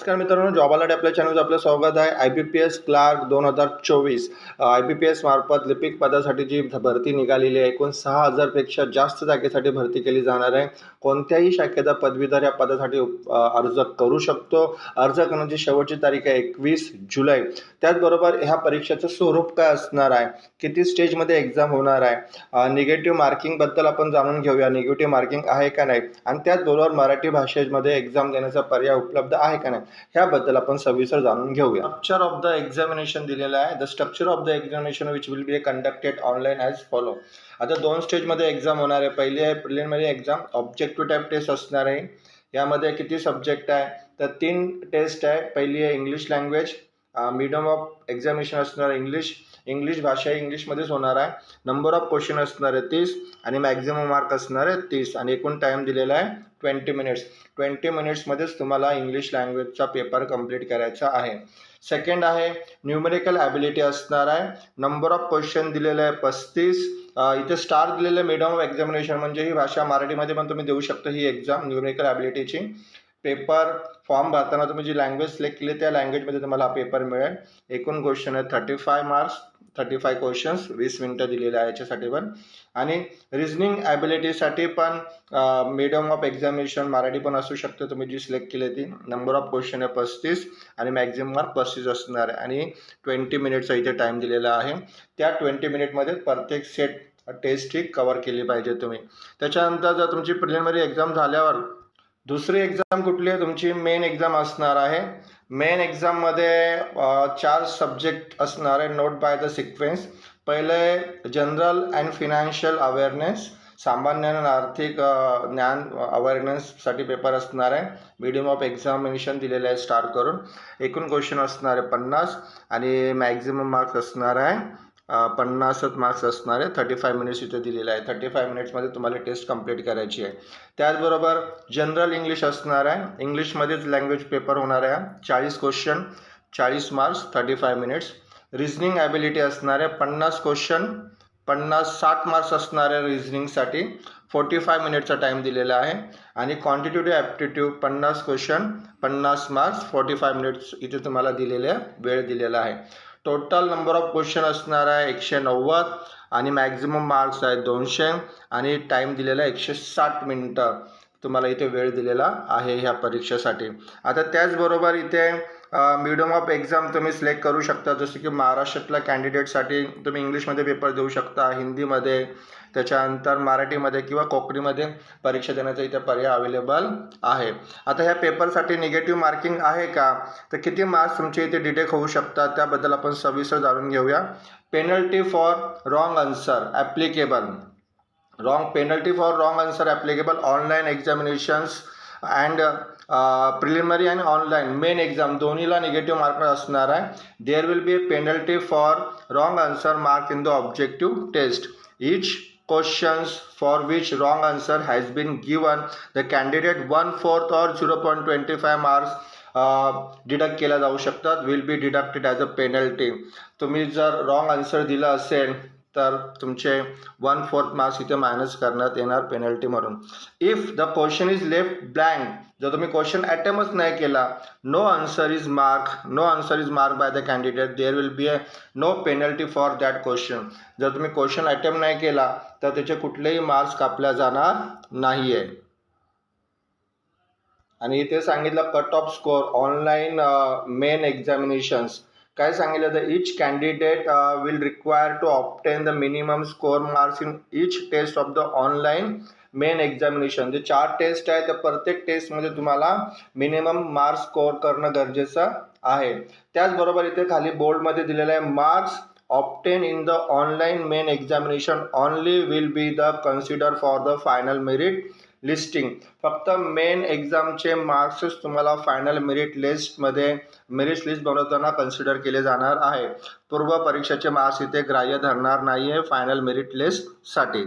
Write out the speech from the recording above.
नमस्कार मित्रांनो job alert आपल्या चॅनलचं आपलं स्वागत आहे. I B P S clerk दोन हजार चोवीस. आय बी पी एस मार्फत लिपिक पदासाठी जी भरती निघालेली आहे एकूण सहा हजारपेक्षा जास्त जागेसाठी भरती केली जाणार आहे. कोणत्याही शाखेचा पदवीधर या पदासाठी अर्ज करू शकतो. अर्ज करण्याची शेवटची तारीख आहे एकवीस जुलै. त्याचबरोबर ह्या परीक्षेचं स्वरूप काय असणार आहे? किती स्टेजमध्ये एक्झाम होणार आहे? निगेटिव्ह मार्किंगबद्दल आपण जाणून घेऊया. निगेटिव्ह मार्किंग आहे का नाही? आणि त्याचबरोबर मराठी भाषेमध्ये एक्झाम देण्याचा पर्याय उपलब्ध आहे का नाही? ह्याबद्दल आपण सविस्तर जाणून घेऊया. स्ट्रक्चर ऑफ द एक्झामिनेशन दिलेलं आहे. The structure of the examination which will be conducted online as follow आता दोन स्टेजमध्ये एक्झाम होणार आहे. पहिली आहे preliminary exam objective type test असणार आहे. यामध्ये किती सब्जेक्ट आहे? तर तीन टेस्ट आहे. पहिली आहे English language medium of examination असणार इंग्लिश इंग्लिश भाषा ही इंग्लिशमध्येच होणार आहे. नंबर ऑफ क्वेश्चन असणार आहे तीस आणि मॅक्झिमम मार्क असणार आहे तीस. आणि एकूण टाईम दिलेला आहे ट्वेंटी मिनिट्स ट्वेंटी मिनिट्समध्येच तुम्हाला इंग्लिश लँग्वेजचा पेपर कंप्लीट करायचा आहे. सेकंड आहे न्यूमेरिकल ॲबिलिटी असणार आहे. नंबर ऑफ क्वेश्चन दिलेलं आहे पस्तीस. इथे स्टार दिलेलं आहे मीडियम ऑफ एक्झामिनेशन म्हणजे ही भाषा मराठीमध्ये पण तुम्ही देऊ शकता ही एक्झाम न्यूमेरिकल ॲबिलिटीची पेपर फॉर्म भरताना तुम्ही जी लँग्वेज सिलेक्ट केली त्या लँग्वेजमध्ये तुम्हाला हा पेपर मिळेल. एकूण क्वेश्चन आहे thirty five marks thirty five questions वीस मिनटं दिलेले आहे याच्यासाठी पण आणि रिझनिंग ॲबिलिटीसाठी पण मिडियम ऑफ एक्झामिनेशन मराठी पण असू शकते तुम्ही जी सिलेक्ट केली ती. नंबर ऑफ क्वेश्चन आहे पस्तीस आणि मॅक्झिमम मार्क पस्तीस असणार आहे. आणि ट्वेंटी मिनिटचा इथे टाईम दिलेला आहे. त्या ट्वेंटी मिनिटमध्ये प्रत्येक सेट टेस्ट ही कवर केली पाहिजे तुम्ही. त्याच्यानंतर जर तुमची प्रिलिमिनरी एक्झाम झाल्यावर दुसरी एक्झाम कुठली आहे? तुमची मेन एक्झाम असणार आहे. मेन एक्झाममध्ये चार सब्जेक्ट असणार आहे नोट बाय द सिक्वेन्स पहिले जनरल अँड फिनान्शियल अवेअरनेस सामान्य आर्थिक ज्ञान अवेअरनेससाठी पेपर असणार आहे. मिडियम ऑफ एक्झामिनेशन दिलेलं आहे स्टार करून. एकूण क्वेश्चन असणार आहे पन्नास आणि मॅक्झिमम मार्क्स असणार आहे. पन्नासच मार्क्स असणार आहे थर्टी फाय मिनिट्स इथे दिलेलं आहे थर्टी फाय मिनिट्समध्ये तुम्हाला टेस्ट कंप्लीट करायची आहे. त्याचबरोबर जनरल इंग्लिश असणार आहे. इंग्लिशमध्येच लँग्वेज पेपर होणार आहे. चाळीस क्वेश्चन चाळीस marks thirty five minutes reasoning ability असणार आहे पन्नास क्वेश्चन पन्नास साठ मार्क्स असणार आहे रिझनिंगसाठी फोर्टी फाय मिनिटचा टाईम दिलेला आहे. आणि क्वांटिटेटिव्ह ॲप्टिट्यूड पन्नास क्वेश्चन पन्नास मार्क्स फोर्टी फाय मिनिट्स इथे तुम्हाला दिलेले वेळ दिलेला आहे. टोटल नंबर ऑफ क्वेश्चन असणार आहे एकशे नव्वद आणि मॅक्झिमम मार्क्स आहेत दोनशे आणि टाईम दिलेला आहे एकशे साठ मिनटं तुम्हाला इथे वेळ दिलेला आहे ह्या परीक्षेसाठी. आता त्याचबरोबर इथे मीडियम ऑफ एक्झाम तुम्ही सिलेक्ट करू शकता. जसं की महाराष्ट्रातल्या कॅन्डिडेटसाठी तुम्ही इंग्लिशमध्ये पेपर देऊ शकता हिंदीमध्ये त्याच्यानंतर मराठीमध्ये किंवा कोकणीमध्ये परीक्षा देण्याचा इथे पर्याय अवेलेबल आहे. आता ह्या पेपरसाठी निगेटिव्ह मार्किंग आहे का? तर किती मार्क्स तुमचे इथे डिटेक्ट होऊ शकतात? त्याबद्दल आपण सविस्तर जाणून घेऊया. Penalty for wrong answer applicable wrong penalty for wrong answer applicable online examinations and preliminary आणि ऑनलाईन मेन एक्झाम दोन्हीला निगेटिव्ह मार्क असणार आहे there will be a penalty for wrong answer mark in the objective test each questions for which wrong answer has been given the candidate zero fourth or 0.25 marks deduct केल्या जाऊ शकतात will be deducted as a penalty तुम्ही जर wrong answer दिला असेल तर तुमचे one fourth marks इथे मायनस करण्यात येणार पेनल्टी म्हणून. If the question is left blank जर तुम्ही क्वेश्चन अटेम्पच नाही केला no answer is mark no answer is mark by the candidate there will be a no penalty for that question जर तुम्ही क्वेश्चन अटेम्प्ट नाही केला तर त्याचे कुठलेही मार्क्स कापल्या जाणार नाही आहे आणि इथे सांगितलं cut off score online main examinations काय सांगितलं तर each candidate will require to obtain the minimum score marks in each test of the online main examination जे चार टेस्ट आहे त्या प्रत्येक टेस्टमध्ये तुम्हाला मिनिमम मार्क्स स्कोअर करणं गरजेचं आहे. त्याचबरोबर इथे खाली बोर्डमध्ये दिलेलं आहे marks obtain in the online main examination only will be the consider for the final merit listing फक्त मेन एक्झामचे मार्क्सच तुम्हाला फायनल मेरिट लिस्टमध्ये मेरिट लिस्ट बनवताना कन्सिडर केले जाणार आहे. पूर्व परीक्षेचे मार्क्स इथे ग्राह्य धरणार नाही आहे फायनल मेरिट लिस्टसाठी